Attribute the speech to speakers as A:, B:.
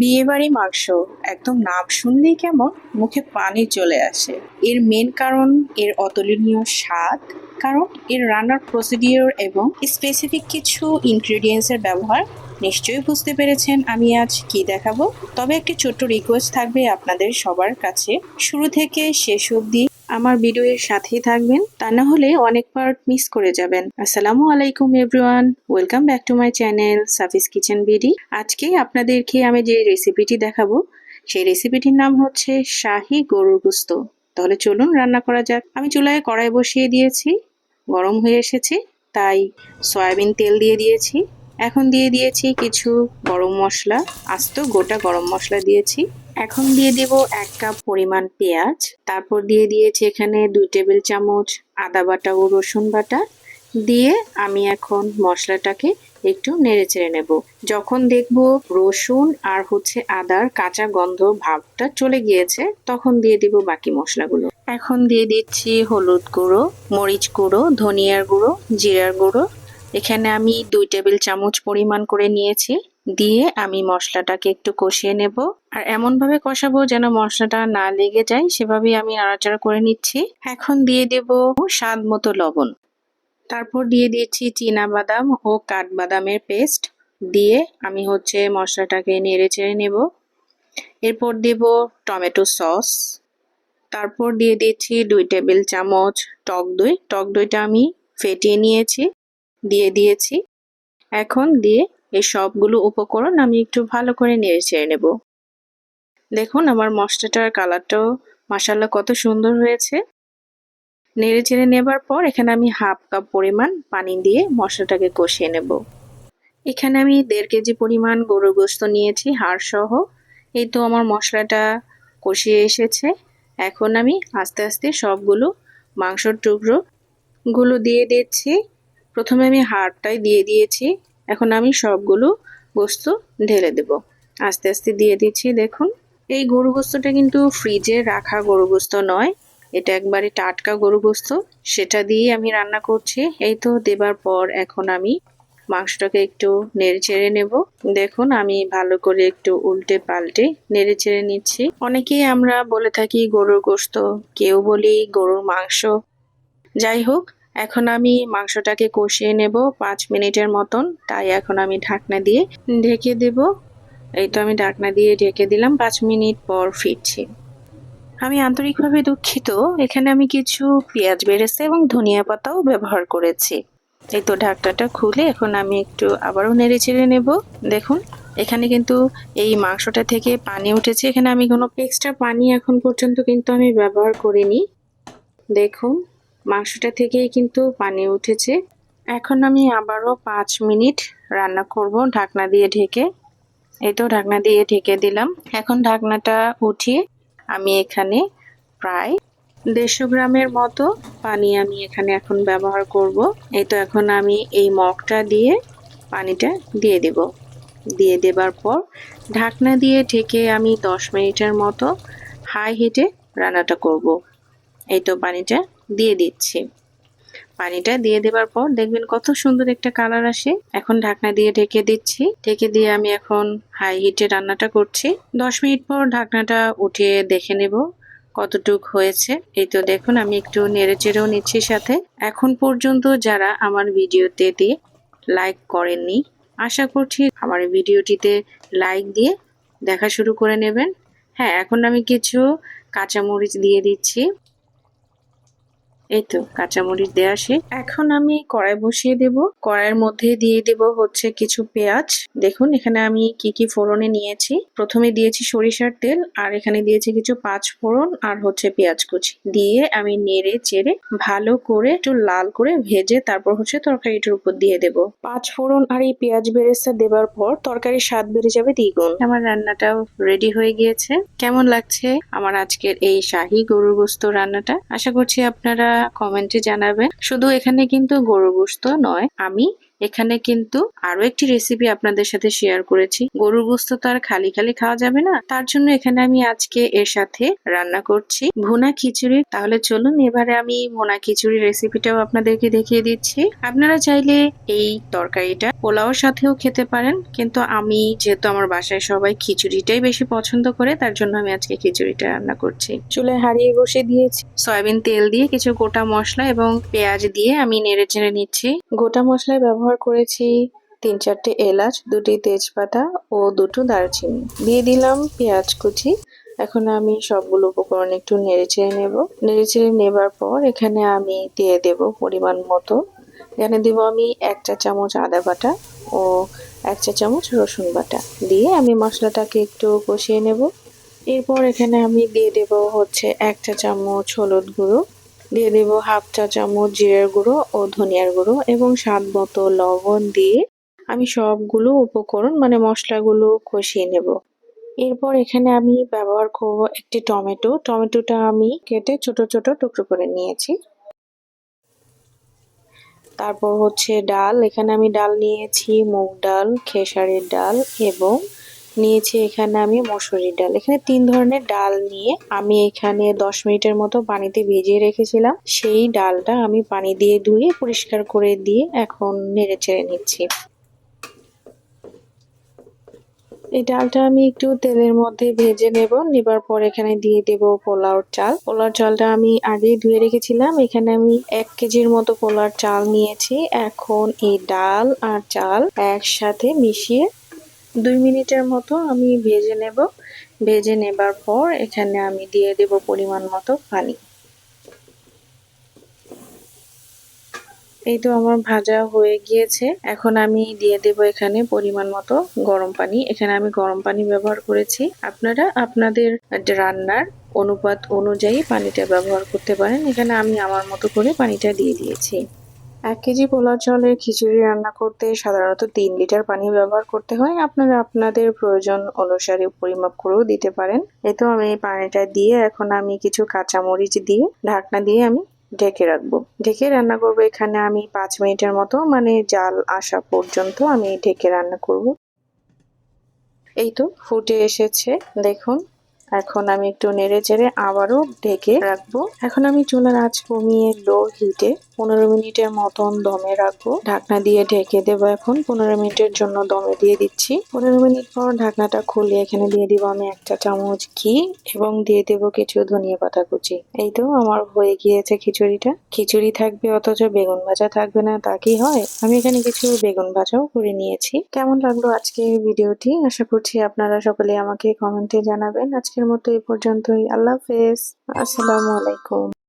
A: বিয়েবাড়ি মাংস, একদম নাম শুনলেই কেমন মুখে পানি চলে আসে। এর মেন কারণ এর অতুলনীয় স্বাদ, কারণ এর রান্নার প্রসিডিওর এবং স্পেসিফিক কিছু ইনগ্রেডিয়েন্টসের ব্যবহার নিশ্চয়ই বুঝতে পেরেছেন আমি আজ কি দেখাবো। তবে একটি ছোট্ট রিকোয়েস্ট থাকবে আপনাদের সবার কাছে। শুরু থেকে শেষ অবধি আমার ভিডিওর সাথেই থাকবেন। তা না হলে অনেক পার্ট মিস করে যাবেন। আসসালামু আলাইকুম everyone welcome back to my channel Safi's kitchen BD আজকে আপনাদেরকে আমি যে রেসিপিটি দেখাবো, সেই রেসিপিটির নাম হচ্ছে শাহি গরুর গুস্ত। তাহলে চলুন রান্না করা যাক। আমি চুলায় কড়াই বসিয়ে দিয়েছি, গরম হয়ে এসেছে, তাই সয়াবিন তেল দিয়ে দিয়েছি। এখন দিয়ে দিয়েছি কিছু গরম মশলা। আস্ত গোটা গরম মশলা দিয়েছি। এখন দিয়ে দেব এক কাপ পরিমাণ পেঁয়াজ। তারপর দিয়ে দিয়েছি এখানে দুই টেবিল চামচ আদা বাটা ও রসুন বাটা। দিয়ে আমি এখন মশলাটাকে একটু নেড়ে চেড়ে নেব। যখন দেখব রসুন আর হচ্ছে আদার কাঁচা গন্ধ ভাবটা চলে গিয়েছে, তখন দিয়ে দিব বাকি মশলাগুলো। এখন দিয়ে দিচ্ছি হলুদ গুঁড়ো, মরিচ গুঁড়ো, ধনিয়ার গুঁড়ো, জিরার গুঁড়ো এখানে আমি দুই টেবিল চামচ পরিমাণ করে নিয়েছি। দিয়ে আমি মশলাটাকে একটু কষিয়ে নেব। আর এমন ভাবে কষাবো যেন মশলাটা না লেগে যায়, সেভাবেই আমি নাড়াচাড়া করে নিচ্ছি। এখন দিয়ে দেব স্বাদ মতো লবণ। তারপর দিয়ে দিয়েছি চীনা বাদাম ও কাঠবাদামের পেস্ট। দিয়ে আমি হচ্ছে মশলাটাকে নেড়ে চেড়ে নেব। এরপর দেব টমেটো সস। তারপর দিয়ে দিচ্ছি দুই টেবিল চামচ টক দই। টক দইটা আমি ফেটিয়ে নিয়েছি। দিয়ে দিয়েছি। এখন দিয়ে এই সবগুলো উপকরণ আমি একটু ভালো করে নেড়ে চেড়ে নেব। দেখুন, আমার মশলাটার কালারটাও মাসাল্লা কত সুন্দর হয়েছে। নেড়ে চেড়ে নেবার পর এখানে আমি হাফ কাপ পরিমাণ পানি দিয়ে মশলাটাকে কষিয়ে নেব। এখানে আমি দেড় কেজি পরিমাণ গরুর গোস্ত নিয়েছি হাড় সহ এই তো আমার মশলাটা কষিয়ে এসেছে। এখন আমি আস্তে আস্তে সবগুলো মাংসর টুকরো গুলো দিয়ে দিচ্ছি। প্রথমে আমি হাড়টাই দিয়ে দিয়েছি। এখন আমি সবগুলো গোস্ত ঢেলে দেব। আস্তে আস্তে দিয়ে দিচ্ছি, দেখুন। এই গরু গোস্তটা কিন্তু ফ্রিজে রাখা গরু গোস্ত নয়। এটা একবারে টাটকা গরু গোস্ত সেটা দিয়ে আমি রান্না করছি। এই তো দেবার পর এখন আমি মাংসটাকে একটু নেড়ে চেড়ে নেব। দেখুন, আমি ভালো করে একটু উল্টে পাল্টে নেড়ে চেড়ে নিচ্ছি। অনেকেই আমরা বলে থাকি গরুর গোস্ত, কেউ বলি গরুর মাংস। যাই হোক এখন আমি মাংসটাকে কষিয়ে নেব পাঁচ মিনিটের মতন। তাই এখন আমি ঢাকনা দিয়ে ঢেকে দেব। এই তো আমি ঢাকনা দিয়ে ঢেকে দিলাম, পাঁচ মিনিট পর ফিরছি। আমি আন্তরিকভাবে দুঃখিত। এখানে আমি কিছু পেঁয়াজ বেরেস্তা এবং ধনিয়া পাতাও ব্যবহার করেছি। এই তো ঢাকনাটা খুলে এখন আমি একটু আবারও নেড়ে চেড়ে নেব। দেখুন, এখানে কিন্তু এই মাংসটা থেকে পানি উঠেছে। এখানে আমি কোনো এক্সট্রা পানি এখন পর্যন্ত কিন্তু আমি ব্যবহার করিনি। দেখুন মাংসটা থেকেই কিন্তু পানি উঠেছে। এখন আমি আবারও পাঁচ মিনিট রান্না করব ঢাকনা দিয়ে ঢেকে। এই তো ঢাকনা দিয়ে ঢেকে দিলাম। এখন ঢাকনাটা উঠিয়ে আমি এখানে প্রায় দেড়শো গ্রামের মতো পানি আমি এখানে এখন ব্যবহার করব। এই তো এখন আমি এই মগটা দিয়ে পানিটা দিয়ে দেব। দিয়ে দেবার পর ঢাকনা দিয়ে ঢেকে আমি দশ মিনিটের মতো হাই হিটে রান্নাটা করব। এই তো পানিটা দিয়ে দিচ্ছি। পানিটা দিয়ে দেবার পর দেখবেন কত সুন্দর একটা কালার আসে। এখন ঢাকনা দিয়ে ঢেকে দিচ্ছি। ঢেকে দিয়ে আমি এখন হাই হিটে রান্নাটা করছি। দশ মিনিট পর ঢাকনাটা উঠিয়ে দেখে নেব কতটুক হয়েছে। এই তো দেখুন, আমি একটু নেড়ে চেড়েও নিচ্ছি সাথে। এখন পর্যন্ত যারা আমার ভিডিওতে দিয়ে লাইক করেননি, আশা করছি আমার ভিডিওটিতে লাইক দিয়ে দেখা শুরু করে নেবেন। হ্যাঁ এখন আমি কিছু কাঁচামরিচ দিয়ে দিচ্ছি। এই তো, কাঁচামরিচ দেওয়া শেষ এখন আমি কড়াই বসিয়ে দেব। কড়াইয়ের মধ্যে দিয়ে দেব হচ্ছে কিছু পেঁয়াজ। দেখুন, এখানে আমি কি কি ফোড়নে নিয়েছি। প্রথমে দিয়েছি সরিষার তেল, আর এখানে দিয়েছি কিছু পাঁচ ফোড়ন আর হচ্ছে পেঁয়াজ কুচি। দিয়ে আমি নেড়ে চেড়ে ভালো করে একটু লাল করে ভেজে তারপর হচ্ছে তরকারিটার উপর দিয়ে দেব। পাঁচ ফোড়ন আর এই পেঁয়াজ বেরেস্তা দেবার পর তরকারির স্বাদ বেড়ে যাবে দ্বিগুণ। আমার রান্নাটাও রেডি হয়ে গিয়েছে। কেমন লাগছে আমার আজকের এই শাহি গরুর গোস্ত রান্নাটা? আশা করছি আপনারা কমেন্টে জানাবেন। শুধু এখানে কিন্তু গরু গোস্ত নয় আমি এখানে কিন্তু আরও একটি রেসিপি আপনাদের সাথে শেয়ার করেছি। গরুর গোস্ত তো আর খালি খালি খাওয়া যাবে না। তার জন্য এখানে আমি আজকে এর সাথে রান্না করছি ভুনা খিচুড়ি। তাহলে চলুন, এবারে আমি ভুনা খিচুড়ি রেসিপিটাও আপনাদেরকে দেখিয়ে দিচ্ছি। আপনারা চাইলে এই তরকারিটা পোলাওর সাথেও খেতে পারেন, কিন্তু আমি যেহেতু আমার বাসায় সবাই খিচুড়িটাই বেশি পছন্দ করে, তার জন্য আমি আজকে খিচুড়িটা রান্না করছি। চুলে হারিয়ে বসে দিয়েছি। সয়াবিন তেল দিয়ে কিছু গোটা মশলা এবং পেঁয়াজ দিয়ে আমি নেড়ে চেড়ে নিচ্ছি। গোটা মশলায় ব্যবহার করেছি। তিন চারটে এলাচ, দুটি তেজপাতা ও দুটো দারচিনি। দিয়ে দিলাম পেঁয়াজ কুচি। এখন আমি সবগুলো উপকরণ একটু নেড়ে চেড়ে নেব। নেড়ে চেড়ে নেবার পর এখানে আমি দিয়ে দেব পরিমাণ মতো। এখানে দেব আমি এক চা চামচ আদা বাটা ও এক চা চামচ রসুন বাটা। দিয়ে আমি মশলাটাকে একটু কষিয়ে নেব। এরপর এখানে আমি দিয়ে দেব হচ্ছে এক চা চামচ হলুদ গুঁড়ো। দিয়ে দেব হাফ চা চামচ জিরের গুঁড়ো ও ধনিয়ার গুঁড়ো এবং স্বাদ মতো লবণ দিয়ে আমি সবগুলো উপকরণ মানে মশলাগুলো কষিয়ে নেব। এরপর এখানে আমি ব্যবহার করব একটি টমেটো। টমেটোটা আমি কেটে ছোট ছোট টুকরো করে নিয়েছি। তারপর হচ্ছে ডাল। এখানে আমি ডাল নিয়েছি, মুগ ডাল, খেসারির ডাল এবং নিয়েছি এখানে আমি মসুরির ডাল। এখানে তিন ধরনের ডাল নিয়ে আমি এখানে দশ মিনিটের মতো পানিতে ভিজিয়ে রেখেছিলাম। সেই ডালটা আমি পানি দিয়ে ধুয়ে পরিষ্কার করে দিয়ে এখন নেড়ে চেড়ে নিচ্ছি। এই ডালটা আমি একটু তেলের মধ্যে ভেজে নেব। নেবার পর এখানে দিয়ে দেব পোলাও চাল। পোলাও চালটা আমি আগেই ধুয়ে রেখেছিলাম। এখানে আমি এক কেজির মতো পোলার চাল নিয়েছি। এখন এই ডাল আর চাল একসাথে মিশিয়ে দুই মিনিটের মতো আমি ভেজে নেব। ভেজে নেবার পর এখানে আমি দিয়ে দেব পরিমাণ মতো পানি। এই তো আমার ভাজা হয়ে গিয়েছে। এখন আমি দিয়ে দেব এখানে পরিমাণ মতো গরম পানি। এখানে আমি গরম পানি ব্যবহার করেছি। আপনারা আপনাদের রান্নার অনুপাত অনুযায়ী পানিটা ব্যবহার করতে পারেন। এখানে আমি আমার মতো করে পানিটা দিয়ে দিয়েছি। এক কেজি পোলাও চালের খিচুড়ি রান্না করতে সাধারণত তিন লিটার পানি ব্যবহার করতে হয়। আপনারা আপনাদের প্রয়োজন অনুসারে পরিমাপ করেও দিতে পারেন। এতো আমি পানিটা দিয়ে এখন আমি কিছু কাঁচামরিচ দিয়ে ঢাকনা দিয়ে আমি ঢেকে রাখব। ঢেকে রান্না করব। এখানে আমি পাঁচ মিনিটের মতো মানে জাল আসা পর্যন্ত আমি ঢেকে রান্না করব। এই তো ফুটে এসেছে। দেখুন, এখন আমি একটু নেড়ে চেড়ে আবারও ঢেকে রাখব। এখন আমি চুলার আঁচ কমিয়ে লো হিটে পনেরো মিনিটের মতন দমে রাখব। ঢাকনা দিয়ে ঢেকে দেবো এখন। পনেরো মিনিটের জন্য দমে দিয়ে দিচ্ছি। পনেরো মিনিট পর ঢাকনাটা খুলে এখানে দিয়ে দিব আমি একটা চামচ ঘি এবং দিয়ে দেবো কিছু ধনিয়া পাতা কুচি। এই তো আমার হয়ে গিয়েছে খিচুড়িটা। খিচুড়ি থাকবে অথচ বেগুন ভাজা থাকবে না, তা কি হয়? আমি এখানে কিছু বেগুন ভাজাও করে নিয়েছি। কেমন লাগল আজকে ভিডিওটি? আশা করছি আপনারা সকলে আমাকে কমেন্টে জানাবেন। আজকের মতো এই পর্যন্তই। আল্লাহ হাফেজ। আসসালামু আলাইকুম।